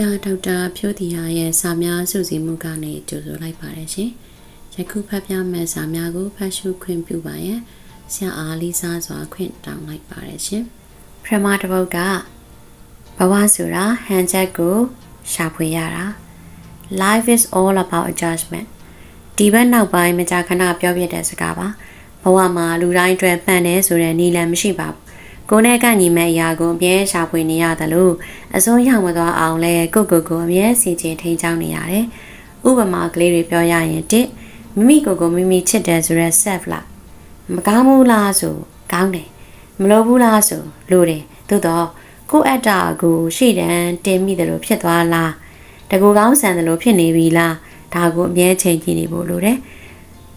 ရာဒေါက်တာဖြိုးတီယာရဲ့စာများစုစည်းမှုကနေကြိုဆိုလိုက်ပါတယ်ရှင်။ယခုဖတ်ပြမယ့်စာများကိုဖတ်ရှုခွင့်ပြုပါရန်ဆရာအားလေးစားစွာခွင့်တောင်းလိုက်ပါတယ်ရှင်။ပထမတစ်ပုဒ်ကဘဝဆိုတာဟန်ချက်ကိုရှာဖွေရတာ Life is all about adjustment ဒီဘက်နောက်ပိုင်းမကြာခဏပြောပြတဲ့စကားပါဘဝမှာလူတိုင်းအတွက်ပန့်တယ်ဆိုတဲ့နီလန်မရှိပါဘူး ကိုနဲ့ကညီမဲ့အရာကိုအမြဲရှာဖွေနေရတယ်လို့အစိုးရမသွားအောင်လဲကိုကိုကိုအမြဲစီချင်ထိန်းချောင်းနေရတယ်ဥပမာကလေးတွေပြောရရင်တစ်မိမိကိုကိုမိမိချစ်တယ်ဆိုရက် self လားမကောင်းဘူးလားဆိုကောင်းတယ်မလိုဘူးလားဆိုလိုတယ်သို့တော့ကိုအတ္တကိုရှေ့တန်းတင်မိတယ်လို့ဖြစ်သွားလားတကူကောင်းဆန်တယ်လို့ဖြစ်နေပြီလားဒါကိုအမြဲချိန်ကြည့်နေဖို့လိုတယ်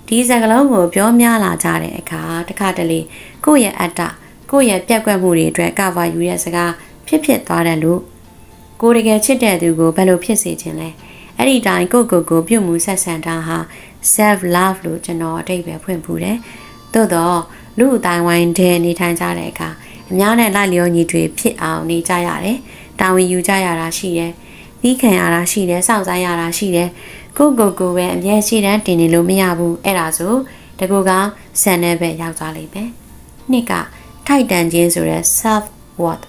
ဒီစကားလုံးကိုပြောများလာကြတဲ့အခါတစ်ခါတလေကိုယ့်ရဲ့အတ္တ ကိုယ့်ရဲ့ပြက်ကွက်မှုတွေအတွက်ကဘာယူတဲ့စကားဖြစ်ဖြစ်သွားတယ်လို့ကိုတကယ်ချစ်တဲ့သူကိုဘယ်လိုဖြစ်စေချင်လဲအဲ့ဒီတိုင်းကိုကိုကိုပြုတ်မှုဆက်ဆံတာဟာ self love လို့ကျွန်တော်အတိတ်ပဲဖွင့်ဖူးတယ်သို့တော့လူအတိုင်းဝိုင်းတဲ့နေထိုင်ကြတဲ့အခါအများနဲ့လိုက်လျောညီတွေဖြစ်အောင်နေကြရတယ်တာဝန်ယူကြရတာရှိတယ်ပြီးခံရတာရှိတယ်စောင့်ဆိုင်ရတာရှိတယ်ကိုကိုကိုပဲအမြဲရှိတန်းတင်နေလို့မရဘူးအဲ့ဒါဆိုတကူကဆန်တဲ့ဘက်ရောက်သွားလိမ့်မယ်နှစ်က ထိုက်တန်ခြင်းဆိုတဲ့ self worth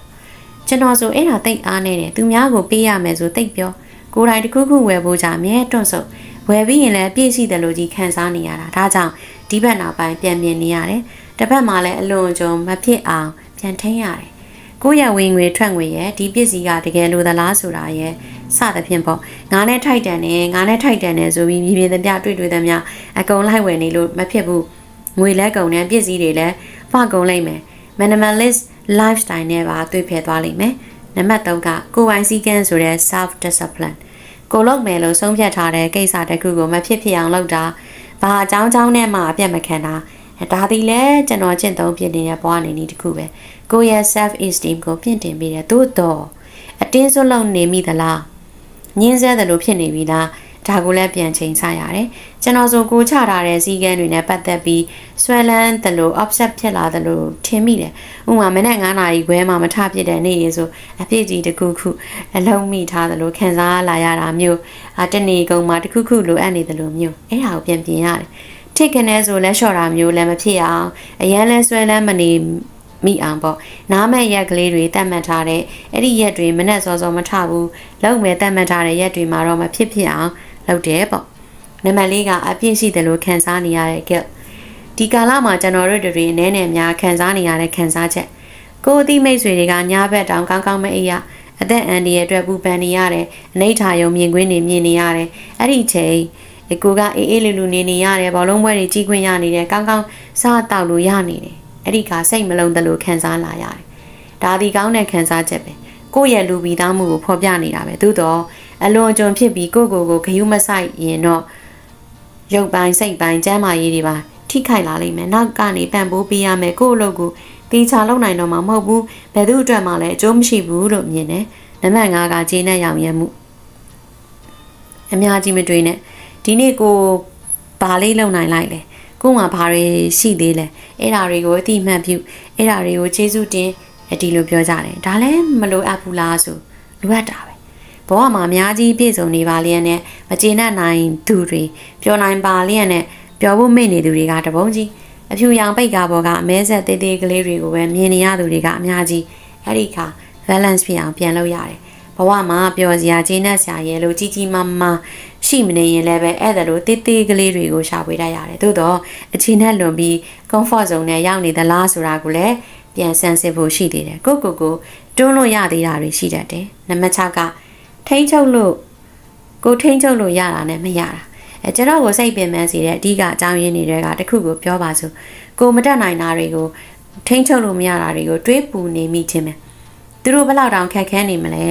ကျွန်တော်ဆိုအဲ့ဒါတိတ်အားနေတယ်သူများကိုပေးရမယ်ဆိုတိတ်ပြောကိုယ်တိုင်တစ်ခုခုဝယ်ဖို့ကြအမြဲတွန့်ဆုတ်ဝယ်ပြီးရင်လည်းပြည့်စည်တယ်လို့ကြီးခံစားနေရတာဒါကြောင့်ဒီဘက်နောက်ပိုင်းပြန်မြင်နေရတယ်တစ်ဖက်မှာလည်းအလွန်ကြုံမဖြစ်အောင်ပြန်ထိန်းရတယ်ကိုယ့်ရဲ့ဝင်ငွေထွက်ငွေရဲ့ဒီပစ္စည်းကတကယ်လိုသလားဆိုတာရဲ့စသဖြင့်ပေါ့ငါနဲ့ထိုက်တန်နေငါနဲ့ထိုက်တန်နေဆိုပြီးမြည်မြည်သမျှတွေ့တွေ့သမျှအကုန်လိုက်ဝယ်နေလို့မဖြစ်ဘူးငွေလဲကုန်တဲ့ပစ္စည်းတွေလည်းဖကုန်လိုက်မယ် minimalist lifestyle နဲ့ပါတွေ့ဖယ်သွားလိမ့်မယ်နံပါတ်3ကကိုယ်ပိုင်စည်းကမ်းဆိုတဲ့ self discipline ကိုလုပ်မယ်လို့ဆုံးဖြတ်ထားတဲ့ကိစ္စတစ်ခုကိုမဖြစ်ဖြစ်အောင်လုပ်တာဘာအကြောင်းကြောင်းနဲ့မှအပြတ်မခံတာဒါဒီလဲကျွန်တော်ကျင့်သုံးပြနေတဲ့ဘဝနေနည်းတစ်ခုပဲကိုယ့်ရဲ့ self esteem ကိုပြင့်တင်ပေးတယ်သို့တော့အတင်းစွလုံနေမိသလားညင်းဆဲတယ်လို့ဖြစ်နေပြီလား ဒါကိုလည်းပြန်ချိန်ဆရတယ်ကျွန်တော်ဆိုကိုချထားတဲ့စည်းကမ်းတွေနဲ့ပတ်သက်ပြီးဆွဲလန်းတယ်လို့ offset ဖြစ်လာတယ်လို့ထင်မိတယ်ဥပမာမနေ့9နာရီခွဲမှမထဖြစ်တဲ့နေ့ရေဆိုအဖြစ်ကြီးတစ်ခုခုအလုံးမိထားတယ်လို့ခံစားလာရတာမျိုးအတနေ့ကုန်းမှာတစ်ခုခုလိုအပ်နေတယ်လို့မျိုးအဲ့ဒါကိုပြန်ပြင်ရတယ်ထိတ်ကနေဆိုလဲလျှော့တာမျိုးလည်းမဖြစ်အောင်အရန်လဲဆွဲလန်းမနေမိအောင်ပေါ့နားမဲ့ရက်ကလေးတွေတတ်မှတ်ထားတဲ့အဲ့ဒီရက်တွေမနဲ့စောစောမထဘူးလောက်မဲ့တတ်မှတ်ထားတဲ့ရက်တွေမှာတော့မဖြစ်ဖြစ်အောင် လုပ်တယ်ပေါ့နံပါတ်၄ကအပြည့်ရှိတယ်လို့ခံစားနေရတဲ့ guilt ဒီကာလမှာကျွန်တော်တို့တွေအနေနဲ့များခံစားနေရတဲ့ခံစားချက်ကိုယ်အသိမိတ်ဆွေတွေကညာဘက်တောင်ကောင်းကောင်းမအေးရအသက်အန္တရာယ်အတွက်ပူပန်နေရတယ်အနိဋ္ဌာယုံမြင်ကွင်းတွေမြင်နေရတယ်အဲ့ဒီချိန်ကိုကအေးအေးလူလူနေနေရတယ်ဘောလုံးပွဲတွေကြီးခွင့်ရနေတယ်ကောင်းကောင်းစားတောက်လို့ရနေတယ်အဲ့ဒီကစိတ်မလုံးသလိုခံစားလာရတယ်ဒါဒီကောင်းတဲ့ခံစားချက်ပဲ ကိုယ့်ရဲ့လူပြီးသားမှုကိုဖော်ပြနေတာပဲသို့တော့အလွန်ကြုံဖြစ်ပြီးကိုကိုကိုဂယုမဆိုင်ရင်တော့ရုပ်ပိုင်းစိတ်ပိုင်းကျန်းမာရေးတွေပါထိခိုက်လာလိမ့်မယ်နောက်ကနေပံ့ပိုးပေးရမယ်ကိုယ့်အလုပ်ကိုတေချာလုပ်နိုင်တော့မှာမဟုတ်ဘူးဘယ်သူအတွက်မှလည်းအကျိုးမရှိဘူးလို့မြင်တယ်နံပါတ်5ကခြေနဲ့ရောင်ရဲမှုအများကြီးမတွေးနဲ့ဒီနေ့ကိုဘာလေးလုပ်နိုင်လိုက်လဲကို့မှာဘာတွေရှိသေးလဲအဲ့ဓာတွေကိုအတိအမှန်ပြုအဲ့ဓာတွေကိုကျေးဇူးတင် အဒီလိုပြောကြတယ်ဒါလည်းမလိုအပ်ဘူးလားဆိုလိုအပ်တာပဲဘဝမှာအများကြီးပြည့်စုံနေပါလျက်နဲ့မကျေနပ်နိုင်သူတွေပျော်နိုင်ပါလျက်နဲ့ပျော်ဖို့မေ့နေသူတွေကတပုံးကြီးအဖြူရောင်ပိတ်ကားပေါ်ကအမဲဆက်သေးသေးကလေးတွေကိုပဲမြင်နေရသူတွေကအများကြီးအဲ့ဒီခါ balance ဖြစ်အောင်ပြန်လုပ်ရတယ်ဘဝမှာပျော်စရာကျေနပ်စရာရဲ့လို့ကြီးကြီးမားမားရှိမနေရင်လည်းပဲအဲ့ဒါလိုတေးသေးကလေးတွေကိုရှာဖွေတတ်ရတယ်သို့တော့အချိန်နဲ့လွန်ပြီး comfort zone နဲ့ရောက်နေသလားဆိုတာကိုလည်း ပြန်ဆန်းစစ်ဖို့ရှိသေးတယ်ကိုကိုကိုတွန်းလို့ရသေးတာတွေရှိတတ်တယ်နံပါတ်6ကထိန်းချုပ်လို့ကိုထိန်းချုပ်လို့ရတာနဲ့မရတာအဲကျွန်တော်ကိုစိတ်ပင်ပန်းစေတဲ့အဓိကအကြောင်းရင်းတွေကတခုကိုပြောပါစို့ကိုမတက်နိုင်တာတွေကိုထိန်းချုပ်လို့မရတာတွေကိုတွေးပူနေမိခြင်းပဲသူတို့ဘယ်လောက်တောင်ခက်ခဲနေမလဲ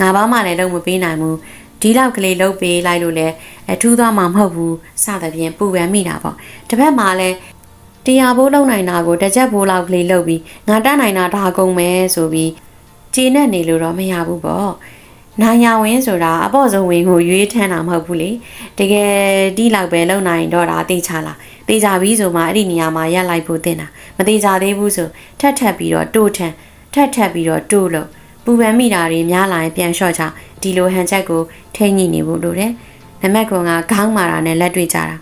ငါဘာမှလည်းလုံးမပေးနိုင်ဘူးဒီလောက်ကလေးလှုပ်ပေးလိုက်လို့လဲအထူးသွားမှမဟုတ်ဘူးစသဖြင့်ပူပန်မိတာပေါ့တစ်ဖက်မှာလည်း တရားဘိုးလုံနိုင်တာကိုတစ်ချက်ဘိုးလောက်ကလေးလှုပ်ပြီးငါတတ်နိုင်တာဒါကုန်မယ်ဆိုပြီးကျေနပ်နေလို့တော့မရဘူးပေါ့နိုင်ရဝင်းဆိုတာအပေါ့ဆုံးဝင်ကိုရွေးထမ်းတာမဟုတ်ဘူးလေတကယ်ဒီလောက်ပဲလုံနိုင်တော့တာသိချလားသိကြပြီဆိုမှအဲ့ဒီနေရာမှာရက်လိုက်ဖို့တင်တာမသိကြသေးဘူးဆိုထက်ထက်ပြီးတော့တိုးထန်ထက်ထက်ပြီးတော့တိုးလို့ပပူပန်မိတာတွေများလာရင်ပြန်လျှော့ချဒီလိုဟန်ချက်ကိုထိညှိနေဖို့လိုတယ်နံပါတ်9ကခေါင်းမာတာနဲ့လက်တွေ့ကြတာ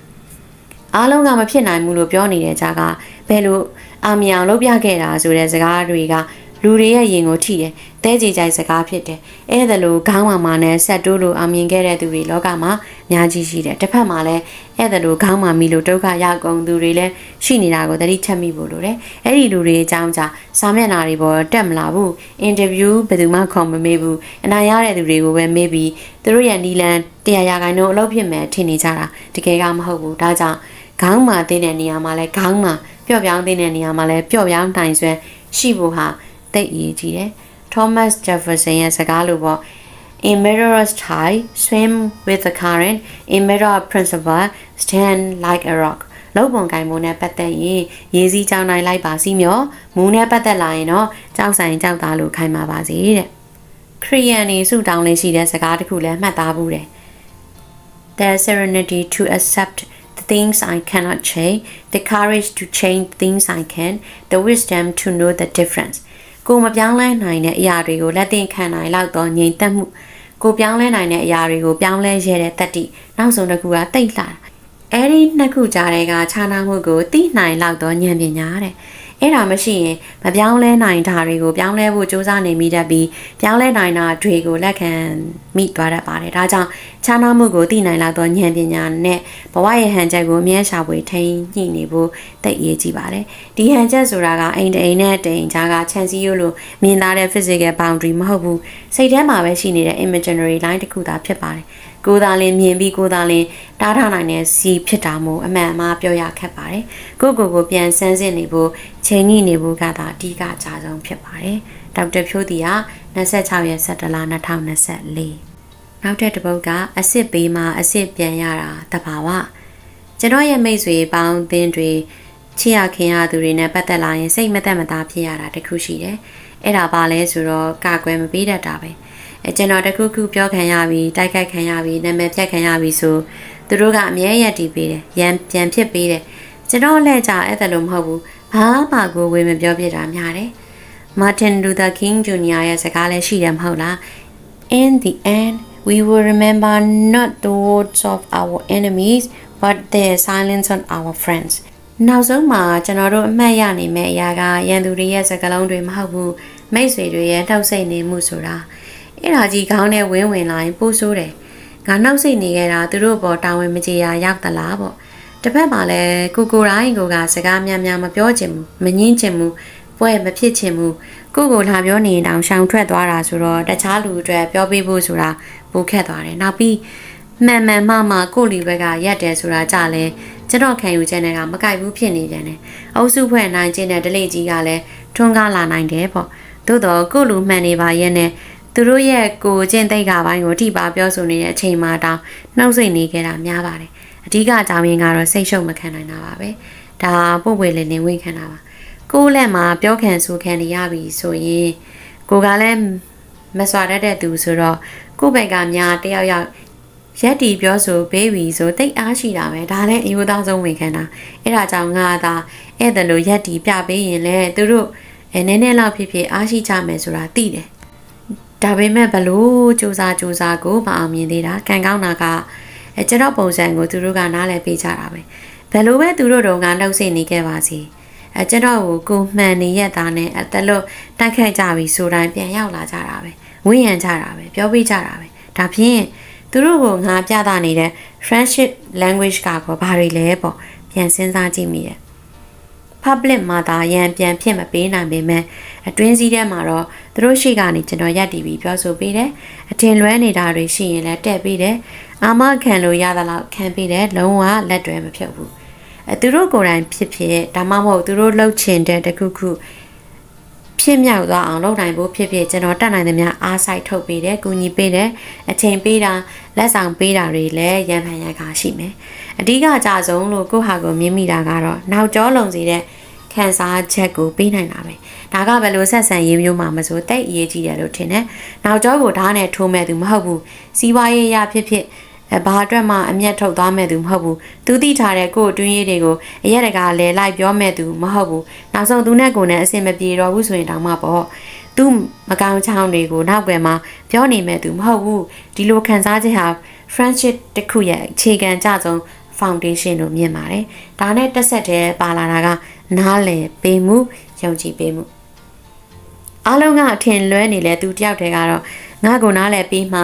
အားလုံးကမဖြစ်နိုင်ဘူးလို့ပြောနေတဲ့ကြားကဘယ်လိုအာမြောင်လုပ်ပြခဲ့တာဆိုတဲ့စကားတွေကလူတွေရဲ့ရင်ကိုထိတယ်တဲကြေကြိုက်စကားဖြစ်တယ်အဲ့ဒါလိုခေါင်းမာမာနဲ့ဆက်တိုးလို့အောင်မြင်ခဲ့တဲ့သူတွေလောကမှာအများကြီးရှိတယ်တစ်ဖက်မှာလည်းအဲ့ဒါလိုခေါင်းမာမီလို့ဒုက္ခရောက်ကုန်သူတွေလည်းရှိနေတာကိုသတိချက်မိဖို့လိုတယ်အဲ့ဒီလူတွေအကြောင်းကြောင့်စာမျက်နှာတွေပေါ်တက်မလာဘူးအင်တာဗျူးဘယ်သူမှခေါ်မမေးဘူးအနာရတဲ့သူတွေကိုပဲမေးပြီးသူတို့ရဲ့နီလန်တရားရာခိုင်နှုန်းအလုပ်ဖြစ်မယ်ထင်နေကြတာတကယ်ကမဟုတ်ဘူးဒါကြောင့် ခေါင်းမာသိတဲ့နေရာမှာလဲခေါင်းမာပျော့ပြောင်းသိတဲ့နေရာမှာလဲပျော့ပြောင်းနိုင်စွမ်းရှိဖို့ဟာသိအရေးကြီးတယ် Thomas Jefferson ရဲ့စကားလိုပေါ့ In mirrorless tide swim with the current in mirror principle stand like a rock လောက်ပုံကင်မိုးနဲ့ပတ်သက်ရင်ရေစီးကြောင်းနိုင်လိုက်ပါစီမျောမူးနဲ့ပတ်သက်လာရင်တော့ကြောက်ဆိုင်ကြောက်သားလို့ခိုင်းပါပါစေတဲ့ခရီးယန်နေစုတောင်းလေးရှိတဲ့စကားတစ်ခုလည်းမှတ်သားဘူးတယ် The serenity to accept the things I cannot change, the courage to change things I can, the wisdom to know the difference. ကိုမပြောင်းလဲနိုင်တဲ့အရာတွေကိုလက်သင့်ခံနိုင်လောက်တော့ငြိမ်သက်မှုကိုပြောင်းလဲနိုင်တဲ့အရာတွေကိုပြောင်းလဲရတဲ့တတ္တိနောက်ဆုံးတစ်ခုကတိတ်လာအဲ့ဒီနှစ်ခုကြားတဲ့ကခြားနာမှုကိုသိနိုင်လောက်တော့ဉာဏ်ပညာတဲ့ အဲ့ဒါမရှိရင်မပြောင်းလဲနိုင်တာတွေကိုပြောင်းလဲဖို့စူးစမ်းနေမိတတ်ပြီးပြောင်းလဲနိုင်တာတွေကိုလက်ခံမိသွားတတ်ပါတယ်ဒါကြောင့်ခြားနာမှုကိုသိနိုင်လောက်တော့ဉာဏ်ပညာနဲ့ဘဝရဲ့ဟန်ချက်ကိုအမြဲရှာဖွေထိန်းညှိနေဖို့တိတ်အရေးကြီးပါတယ်ဒီဟန်ချက်ဆိုတာကအိမ်တအိမ်နဲ့တိမ်ကြားကခြံစည်းရိုးလိုမြင်သားတဲ့ physical boundary မဟုတ်ဘူးစိတ်ထဲမှာပဲရှိနေတဲ့ imaginary line တစ်ခုသာဖြစ်ပါတယ် ကိုယ်သာလင်မြင်ပြီးကိုယ်သာလင်တားထားနိုင်တဲ့စီဖြစ်တာမို့အမှန်အမှားပြောရခက်ပါတယ်ကိုယ့်ကိုယ်ကိုပြန်ဆန်းစစ်နေဖို့ချိန်ညှိနေဖို့ကသာအဓိကအကြဆုံးဖြစ်ပါတယ်ဒေါက်တာဖြိုးတီက26ရက်17လ2024နောက်တဲ့တစ်ပုဒ်ကအစ်စ်ပေးမှအစ်စ်ပြန်ရတာတဘာဝကျွန်တော်ရဲ့မိတ်ဆွေပေါင်းအသင်းတွေချစ်ရခင်ရသူတွေနဲ့ပတ်သက်လာရင်စိတ်မသက်မသာဖြစ်ရတာတခုရှိတယ်အဲ့ဒါပါလဲဆိုတော့ကာကွယ်မပေးတတ်တာပဲ အဲကျွန်တော်တခုခုပြောခံရပြီးတိုက်ခိုက်ခံရပြီးနာမည်ဖြတ်ခံရပြီးဆိုသူတို့ကအမြဲရက်တီးပေးတယ်ရန်ပြန်ဖြစ်ပေးတယ်ကျွန်တော်လက်ကြအဲ့ဒါလို့မဟုတ်ဘူးဘာမှကိုဝေမပြောပြတာများတယ် Martin Luther King Jr. ရဲ့စကားလည်းရှိတယ်မဟုတ်လား In the end we will remember not the words of our enemies but the silence of our friends နောက်ဆုံးမှာကျွန်တော်တို့အမှတ်ရနိုင်မယ့်အရာကရန်သူတွေရဲ့စကားလုံးတွေမဟုတ်ဘူးမိတ်ဆွေတွေရဲ့နှောက်ဆိတ်နေမှုဆိုတာ အဲ့ဒါကြီးခေါင်းနဲ့ဝင်းဝင်လာရင်ပိုးဆိုးတယ်ငါနှောက်ဆိတ်နေခဲ့တာသူတို့ပေါ်တာဝန်မကြေရာရောက်သလားပေါ့တစ်ဖက်မှာလည်းကိုကိုတိုင်းကိုကစကားများများမပြောချင်ဘူးမငင်းချင်ဘူးပွဲမဖြစ်ချင်ဘူးကိုကိုလာပြောနေရင်တောင်ရှောင်ထွက်သွားတာဆိုတော့တခြားလူတွေပြောပြဖို့ဆိုတာပိုခက်သွားတယ်နောက်ပြီးမှန်မှန်မှမှကိုလီဘက်ကရက်တယ်ဆိုတာကြလဲကျွန်တော်ခံယူချက်နဲ့ကမကြိုက်ဘူးဖြစ်နေပြန်တယ်အုပ်စုဖွဲ့နိုင်ခြင်းနဲ့ဒလိကြီးကလည်းထွန်းကားလာနိုင်တယ်ပေါ့သို့တော့ကိုလူမှန်နေပါရဲ့နဲ့ သူတို့ရဲ့ကိုကျင့်သိက္ခာပိုင်းကိုထိပါပြောဆိုနေတဲ့အချိန်မှာတောင်နှုတ်ဆက်နေခဲ့တာများပါတယ်အဓိကအကြောင်းရင်းကတော့စိတ်ရှုပ်မခံနိုင်တာပါပဲဒါပို့ပွေလင်းနေဝင်ခံတာပါကိုယ်လက်မှာပြောခံဆိုခံနေရပြီဆိုရင်ကိုကလည်းမစွာတတ်တဲ့သူဆိုတော့ကိုယ့်ဘက်ကများတယောက်ယောက်ရက်တီပြောဆိုပေးပြီဆိုတိတ်အားရှိတာပဲဒါလည်းအယူသားဆုံးဝင်ခံတာအဲ့ဒါကြောင့်ငါသာအဲ့ဒါလိုရက်တီပြပေးရင်လည်းသူတို့အဲနည်းနည်းလောက်ဖြစ်ဖြစ်အားရှိကြမယ်ဆိုတာသိတယ် ဒါပေမဲ့ဘလို့စူးစားစူးစားကိုမအောင်မြင်သေးတာကံကောင်းတာကအဲကျွန်တော်ပုံစံကိုသူတို့ကနားလည်ပေးကြတာပဲဘယ်လိုပဲသူတို့တုန်းကလှုပ်စိတ်နေခဲ့ပါစေအဲကျွန်တော်ကိုကိုမှန်နေရတာနဲ့အတလို့တိုက်ခိုက်ကြပြီဆိုတိုင်းပြန်ရောက်လာကြတာပဲဝင့်ရံကြတာပဲပြောပြကြတာပဲဒါဖြင့်သူတို့ကငါပြသနေတဲ့ friendship language ကကောဘာတွေလဲပေါ့ပြန်စဉ်းစားကြည့်မိတယ် public မှာဒါရန်ပြန်ဖြစ်မပေးနိုင်ပေမဲ့အတွင်းစည်းထဲမှာတော့သူတို့ရှိကနေကျွန်တော်ရက်တီပြီးပြောဆိုပေးတယ်အထင်လွဲနေတာတွေရှိရင်လည်းတက်ပေးတယ်အာမခံလို့ရသလောက်ခံပေးတယ်လုံးဝလက်တွဲမဖြုတ်ဘူးအဲသူတို့ကိုယ်တိုင်ဖြစ်ဖြစ်ဒါမှမဟုတ်သူတို့လှုပ်ချင်တဲ့တခုခု ဖြစ်မြောက်သွားအောင်လုပ်နိုင်ဖို့ဖြစ်ဖြစ်ကျွန်တော်တတ်နိုင်သမျှအားစိုက်ထုတ်ပေးတယ်၊ကူညီပေးတယ်၊အချိန်ပေးတာလက်ဆောင်ပေးတာတွေလည်းရံဖန်ရံခါရှိမယ်။အဓိကအကြဆုံးလို့ကိုဟာကိုမြင်မိတာကတော့နောက်ကျောလုံစီတဲ့ခံစားချက်ကိုပေးနိုင်တာပဲ။ဒါကဘယ်လိုဆက်ဆံရေးမျိုးမှမဆိုတိတ်အရေးကြီးတယ်လို့ထင်တယ်။နောက်ကျောကိုဓာတ်နဲ့ထိုးမဲ့သူမဟုတ်ဘူး။စီးပွားရေးရဖြစ်ဖြစ်အဲ ဘာအတွက်မှအမျက်ထုတ်သွားမဲ့သူမဟုတ်ဘူးသူသိထားတဲ့ကို့အတွင်းရေးတွေကိုအရက်တကလဲလိုက်ပြောမဲ့သူမဟုတ်ဘူးနောက်ဆုံးသူနဲ့ကိုယ်နဲ့အဆင်မပြေတော့ဘူးဆိုရင်တောင်မှပေါ့သူ့မကောင်းချောင်းတွေကိုနောက်ွယ်မှာပြောနေမဲ့သူမဟုတ်ဘူးဒီလိုခံစားချက်ဟာ friendship တစ်ခုရဲ့အခြေခံကြဆုံး foundation လို့မြင်ပါတယ်ဒါနဲ့တက်ဆက်တဲ့ပါလာတာကနားလည်ပေးမှုယုံကြည်ပေးမှုအားလုံးကအထင်လွဲနေလဲသူတယောက်တည်းကတော့ငါ့ကိုနားလည်ပြီးမှ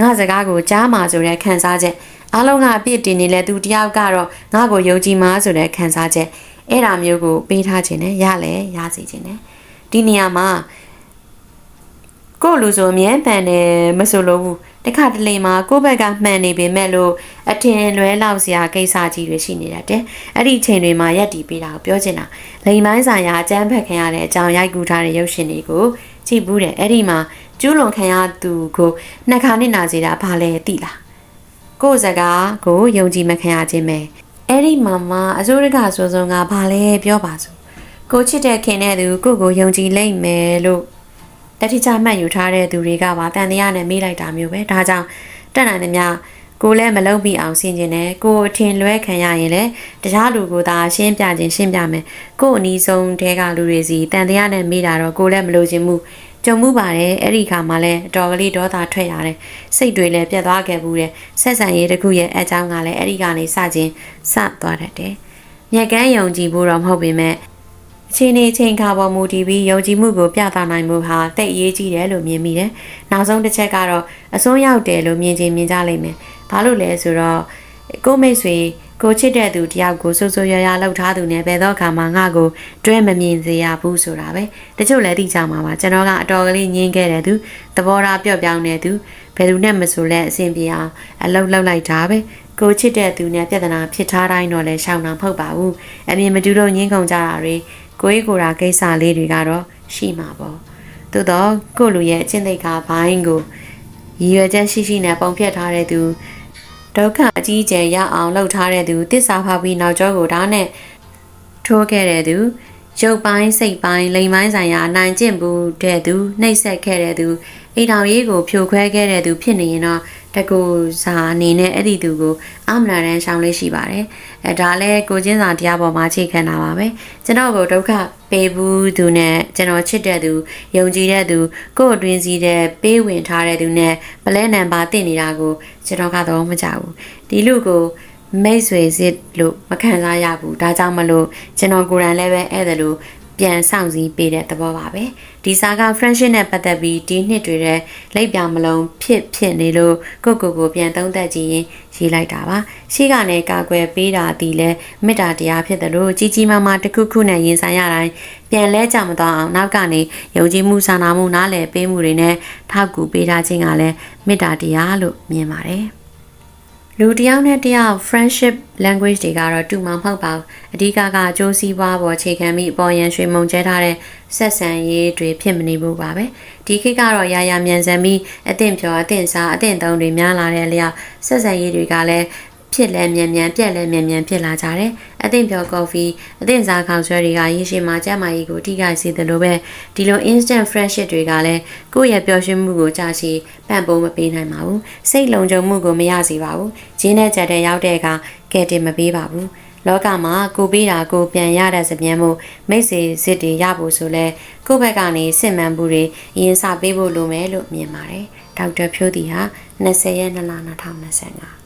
ငါစကားကိုကြားမှာဆိုတဲ့ခံစားချက်အားလုံးကအပြစ်တင်နေလဲသူတယောက်ကတော့ငါ့ကိုယုံကြည်မှာဆိုတဲ့ခံစားချက်အဲ့ဒါမျိုးကိုပေးထားခြင်းနဲ့ရလဲရစီခြင်းနဲ့ဒီနေရာမှာကို့လူဆိုအမြဲတမ်းတယ်မဆိုလို့ဘူးတခါတလေမှာကိုယ့်ဘက်ကမှန်နေပေမဲ့လို့အထင်လွဲလောက်စရာကိစ္စကြီးတွေရှိနေတတ်တယ်အဲ့ဒီအချိန်တွေမှာရက်တီပေးတာကိုပြောချင်တာလိန်ပိုင်းဆိုင်ရာအကျန်းဖက်ခံရတဲ့အကြောင်းရိုက်ကူးထားတဲ့ရုပ်ရှင်တွေကို ကြည့်ဘူးတယ်အဲ့ဒီမှာကျူးလွန်ခံရသူကိုနှက်ခါနစ်နာစေတာဘာလဲသိလားကိုယ့်စကားကိုယုံကြည်မခံရခြင်းပဲအဲ့ဒီမှာမှအစိုးရကဆိုစုံကဘာလဲပြောပါစို့ကိုချစ်တဲ့ခင်တဲ့သူကိုကိုယုံကြည်လိမ့်မယ်လို့တတိချမှတ်ယူထားတဲ့သူတွေကပါတန်တရားနဲ့မေးလိုက်တာမျိုးပဲဒါကြောင့်တက်နိုင်သမျှ ကိုလည်းမလုံးပြီးအောင်ဆင်ကျင်တယ်ကိုအထင်လွဲခံရရင်လည်းတရားလူကိုသာရှင်းပြခြင်းရှင်းပြမယ်ကိုအနီးဆုံးတဲကလူတွေစီတန်တရားနဲ့မေးတာတော့ကိုလည်းမလိုချင်ဘူးကြုံမှုပါတယ်အဲ့ဒီခါမှလည်းအတော်ကလေးဒေါသထွက်ရတယ်စိတ်တွေလည်းပြတ်သွားခဲ့ဘူးတဲ့ဆက်ဆံရေးတစ်ခုရဲ့အကြောင်းကလည်းအဲ့ဒီကနေစခြင်းစသွားတတ်တယ်မြက်ကန်းယုံကြည်ဖို့တော့မဟုတ်ပေမဲ့အချိန်နဲ့အချိန်ခါပေါ်မူတည်ပြီးယုံကြည်မှုကိုပြသနိုင်မှုဟာတိတ်အရေးကြီးတယ်လို့မြင်မိတယ်။နောက်ဆုံးတစ်ချက်ကတော့အစွန်းရောက်တယ်လို့မြင်ချင်းမြင်ကြလိမ့်မယ်။ ဘာလို့လဲဆိုတော့ကိုမိတ်ဆွေကိုချစ်တဲ့သူတယောက်ကိုစိုးစိုးရရလှုပ်ထားသူနဲ့ဘယ်တော့ခါမှငါ့ကိုတွဲမမြင်စေရဘူးဆိုတာပဲတချို့လည်းသိကြမှာပါကျွန်တော်ကအတော်ကလေးညင်းခဲ့တဲ့သူသဘောထားပြော့ပြောင်းတဲ့သူဘယ်သူနဲ့မဆိုလဲအဆင်ပြေအောင်အလုပ်လုပ်လိုက်တာပဲကိုချစ်တဲ့သူနဲ့ပြဿနာဖြစ်ထားတိုင်းတော့လဲရှောင်တာမဟုတ်ပါဘူးအမြင်မတူလို့ညင်းကုန်ကြတာတွေကိုကြီးကိုယ်တာကိစ္စလေးတွေကတော့ရှိမှာပေါ့သို့တော့ကိုလူရဲ့အချင်းသိက္ခာဘိုင်းကိုရည်ရွယ်ချက်ရှိရှိနဲ့ပုံဖြတ်ထားတဲ့သူ ဒုက္ခအကြီးကျယ်ရအောင်လှုပ်ထားတဲ့သူတစ္ဆာဖောက်ပြီးနောက်ကျောကိုဓာတ်နဲ့ထိုးခဲ့တဲ့သူရုပ်ပိုင်းစိတ်ပိုင်းလိမ်ပိုင်းဆိုင်ရာနိုင်ကျင့်ဘူးတဲ့သူနှိပ်စက်ခဲ့တဲ့သူအိမ်တော်ရေးကိုဖြိုခွဲခဲ့တဲ့သူဖြစ်နေရင်တော့ တကူစာအနေနဲ့အဲ့ဒီသူကိုအမနာတန်းရှောင်းလေးရှိပါတယ်အဲဒါလည်းကိုချင်းစာတရားပေါ်မှာချိန်ခံတာပါပဲကျွန်တော်ကိုဒုက္ခပေးဘူးသူနဲ့ကျွန်တော်ချစ်တဲ့သူယုံကြည်တဲ့သူကို့အတွင်းစီးတဲ့ပေးဝင်ထားတဲ့သူနဲ့ပလဲနံပါတ်တင်နေတာကိုကျွန်တော်ကတော့မကြောက်ဘူးဒီလူကိုမိတ်ဆွေစစ်လို့မခံစားရဘူးဒါကြောင့်မလို့ကျွန်တော်ကိုယ်တိုင်လည်းပဲအဲ့ဒါလို့ ပြန်ဆောင်စည်းပေးတဲ့သဘောပါပဲဒီစာက friendship နဲ့ပတ်သက်ပြီးဒီနှစ်တွေတဲ့လိပ်ပြမလုံးဖြစ်ဖြစ်နေလို့ကိုကိုကိုပြန်သုံးသပ်ကြည့်ရင်ရေးလိုက်တာပါရှိကနေကာကွယ်ပေးတာဒီလဲမေတ္တာတရားဖြစ်တယ်လို့ကြီးကြီးမားမားတစ်ခုခုနဲ့ရင်ဆိုင်ရတိုင်းပြန်လဲကြမသွားအောင်နောက်ကနေယုံကြည်မှုစာနာမှုနားလည်ပေးမှုတွေနဲ့ထောက်ကူပေးထားခြင်းကလည်းမေတ္တာတရားလို့မြင်ပါတယ် လူတယောက်နဲ့တယောက် friendship language တွေကတော့တူမှာမဟုတ်ပါဘူးအဓိကကအကျိုးစီးပွားပေါ်ခြေခံပြီးအပေါ်ရန်ရွှေမုံကျဲထားတဲ့ဆက်ဆံရေးတွေဖြစ်မနေဘူးပါပဲဒီခေတ်ကတော့ရာရာမြန်ဆန်ပြီးအသင့်ဖြောအသင့်စားအသင့်သုံးတွေများလာတဲ့လျောက်ဆက်ဆံရေးတွေကလည်း ဖြစ်လဲမြန်မြန်ပြက်လဲမြန်မြန်ဖြစ်လာကြတယ်။အသင့်ပြောကော်ဖီအသင့်စားခေါက်ဆွဲတွေကရေရှည်မှာကျန်းမာရေးကိုထိခိုက်စေတယ်လို့ပဲဒီလို instant friendship တွေကလည်းကိုယ့်ရဲ့ပျော်ရွှင်မှုကိုကြာရှည်ပံ့ပိုးမပေးနိုင်ပါဘူး။စိတ်လုံခြုံမှုကိုမရစေပါဘူး။ဂျင်းနဲ့ကြက်တဲ့ရောက်တဲ့အခါကဲတင်မပေးပါဘူး။လောကမှာကိုပေးတာကိုပြန်ရတဲ့စပြန်မှုမိတ်ဆွေစစ်တွေရဖို့ဆိုလဲကိုယ့်ဘက်ကနေစစ်မှန်မှုတွေရင်စပေးဖို့လိုမယ်လို့မြင်ပါတယ်။ဒေါက်တာဖြိုးတီဟာ20ရက်2လ2025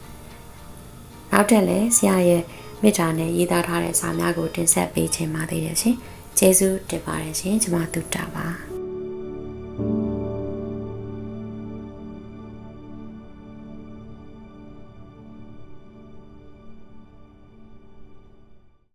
နောက်ထပ်လည်းဆရာရဲ့မေတ္တာနဲ့ရေးသားထားတဲ့စာများကိုတင်ဆက်ပေးခြင်းပါသေးတယ်ရှင်ကျေးဇူးတင်ပါတယ်ရှင်ကျွန်မတုတ္တပါ